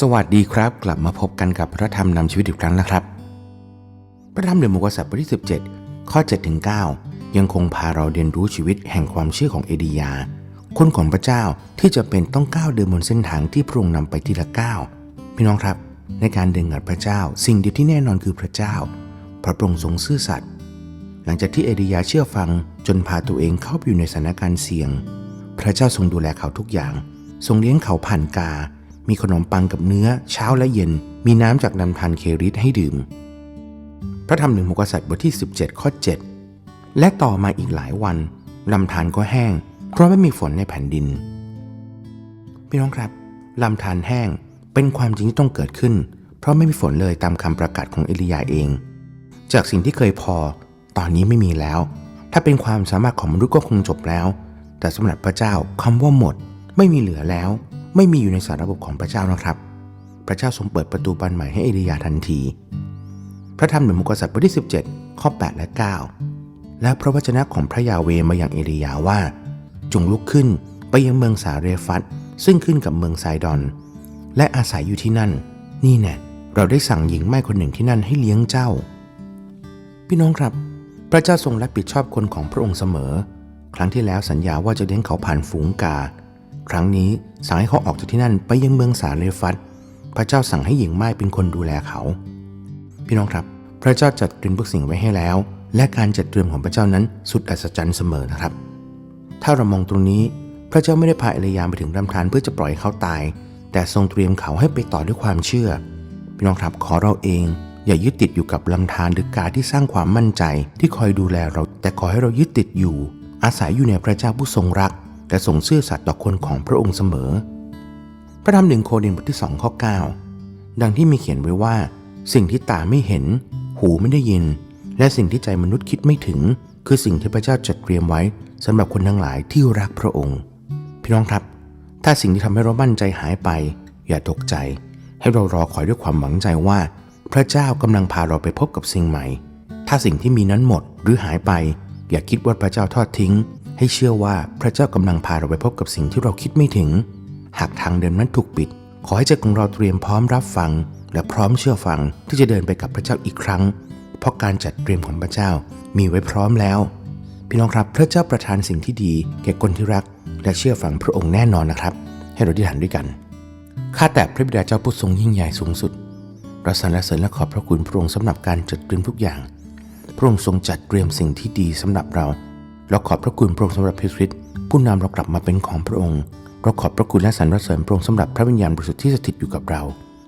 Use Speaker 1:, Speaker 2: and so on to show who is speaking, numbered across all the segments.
Speaker 1: สวัสดีครับ กลับมาพบกันกับพระธรรมนำชีวิตอีกครั้งนะครับ พระธรรมเดือนมุกษัตริย์บทที่ 17 ข้อ7ถึง9ยังคงพาเราเรียนรู้ชีวิตแห่งความเชื่อของเอดียา คนของพระเจ้าที่จะเป็นต้องก้าวเดินบนเส้นทางที่พระองค์นำไปทีละก้าวพี่น้องครับ ในการเดินกับพระเจ้า สิ่งเดียวที่แน่นอนคือพระเจ้าพระพระองค์ทรงซื่อสัตย์หลังจากที่เอดียาเชื่อฟังจนพาตัวเองเข้าไปอยู่ในสถานการณ์เสี่ยง พระเจ้าทรงดูแลเขาทุกอย่าง ทรงเลี้ยงเขาผ่านกา มีขนมปังกับเนื้อ เช้าและเย็น มีน้ำจากลำธารเคริตให้ดื่ม พระธรรมหนึ่งมกษัตริย์บทที่ 17 ข้อ 7 และต่อมาอีกหลายวันลำธารก็แห้ง เพราะไม่มีฝนในแผ่นดิน พี่น้องครับลำธารแห้งเป็นความจริงที่ต้องเกิดขึ้น เพราะไม่มีฝนเลยตามคำประกาศของเอลียาเอง จากสิ่งที่เคยพอ ตอนนี้ไม่มีแล้ว ถ้าเป็นความสามารถของมนุษย์ก็คงจบแล้ว แต่สำหรับพระเจ้าคำว่าหมด ไม่มีเหลือแล้ว ไม่มีอยู่ในสารระบบของพระเจ้านะครับ พระเจ้าทรงเปิดประตูบานใหม่ให้เอลียาทันที พระธรรมหนึ่งมุกษัตริย์บทที่ 17 ข้อ 8 และ 9 และพระวจนะของพระยาเวมาอย่างเอลียาว่า จงลุกขึ้นไปยังเมืองสาเรฟัตซึ่งขึ้นกับเมืองไซดอน และอาศัยอยู่ที่นั่น นี่แน่เราได้สั่งหญิงไม้คนหนึ่งที่นั่นให้เลี้ยงเจ้า พี่น้องครับ พระเจ้าทรงรับผิดชอบคนของพระองค์เสมอ ครั้งที่แล้วสัญญาว่าจะเลี้ยงเขาผ่านฝูงกา ครั้งนี้สั่งให้เขาออกจากที่นั่นไปยังเมืองสารเรฟัตพระเจ้าสั่งให้หญิงไม้เป็นคนดูแลเขา พี่น้องครับ พระเจ้าจัดเตรียมทุกสิ่งไว้ให้แล้ว และการจัดเตรียมของพระเจ้านั้นสุดอัศจรรย์เสมอนะครับ ถ้าเรามองตรงนี้ พระเจ้าไม่ได้พาเอลียาไปถึงลำธารเพื่อจะปล่อยเขาตาย แต่ทรงเตรียมเขาให้ไปต่อด้วยความเชื่อ พี่น้องครับขอเราเองอย่ายึดติดอยู่กับลำธารหรือกาที่สร้างความมั่นใจที่คอยดูแลเรา แต่ขอให้เรายึดติดอยู่ อาศัยอยู่ในพระเจ้าผู้ทรงรัก และทรงซื่อสัตย์ต่อคนของพระองค์เสมอ พระธรรมหนึ่งโครินธ์บทที่2ข้อ9 ดังที่มีเขียนไว้ว่า สิ่งที่ตาไม่เห็น หูไม่ได้ยิน และสิ่งที่ใจมนุษย์คิดไม่ถึง คือสิ่งที่พระเจ้าจัดเตรียมไว้สำหรับคนทั้งหลายที่รักพระองค์ พี่น้องครับ ถ้าสิ่งที่ทำให้เรามั่นใจหายไป อย่าตกใจ ให้เรารอคอยด้วยความหวังใจว่า พระเจ้ากำลังพาเราไปพบกับสิ่งใหม่ ถ้าสิ่งที่มีนั้นหมดหรือหายไป อย่าคิดว่าพระเจ้าทอดทิ้ง ให้เชื่อว่าพระเจ้ากำลังพาเราไปพบกับสิ่งที่เราคิดไม่ถึง หากทางเดินนั้นถูกปิด ขอให้ใจของเราเตรียมพร้อมรับฟัง และพร้อมเชื่อฟังที่จะเดินไปกับพระเจ้าอีกครั้ง เพราะการจัดเตรียมของพระเจ้ามีไว้พร้อมแล้ว พี่น้องครับพระเจ้าประทานสิ่งที่ดี แก่คนที่รัก และเชื่อฟังพระองค์แน่นอนนะครับ ให้เราที่ฐานด้วยกันข้าแต่พระบิดาเจ้าผู้ทรงยิ่งใหญ่สูงสุดเราสรรเสริญและขอบพระคุณพระองค์สำหรับการจัดเตรียมทุกอย่าง พระองค์ทรงจัดเตรียมสิ่งที่ดีสำหรับเรา เราขอบพระคุณพระองค์สำหรับพระคริสต์ผู้นำเรากลับมาเป็นของพระองค์ เราขอบพระคุณและสรรเสริญพระองค์สำหรับพระวิญญาณบริสุทธิ์ที่สถิตอยู่กับเรา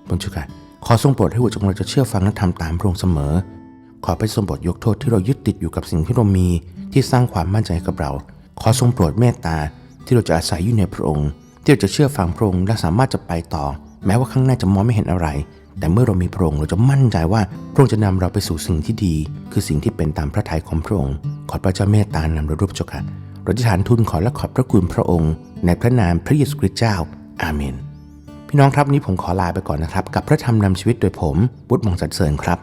Speaker 1: บนชุกาขอทรงโปรดให้หัวใจของเราจะเชื่อฟังและทำตามพระองค์เสมอ ขอพระทรงโปรดยกโทษที่เรายึดติดอยู่กับสิ่งที่เรามีที่สร้างความมั่นใจกับเรา ขอทรงโปรดเมตตาที่เราจะอาศัยอยู่ในพระองค์ ที่เราจะเชื่อฟังพระองค์และสามารถจะไปต่อ แม้ว่าข้างหน้าจะมองไม่เห็นอะไร แต่เมื่อเรามีพระองค์เราจะมั่นใจว่าพระองค์จะนำเราไปสู่สิ่งที่ดี คือสิ่งที่เป็นตามพระทัยของพระองค์ ขอพระเจ้าเมตตานำเรารูปเจ้าค่ะเราจะฐานทุนขอและขอบพระคุณพระองค์ ในพระนามพระเยซูคริสต์เจ้า อาเมน พี่น้องครับนี้ผมขอลาไปก่อนนะครับ กับพระธรรมนำชีวิตโดยผมบุตรมงสันเสริญครับ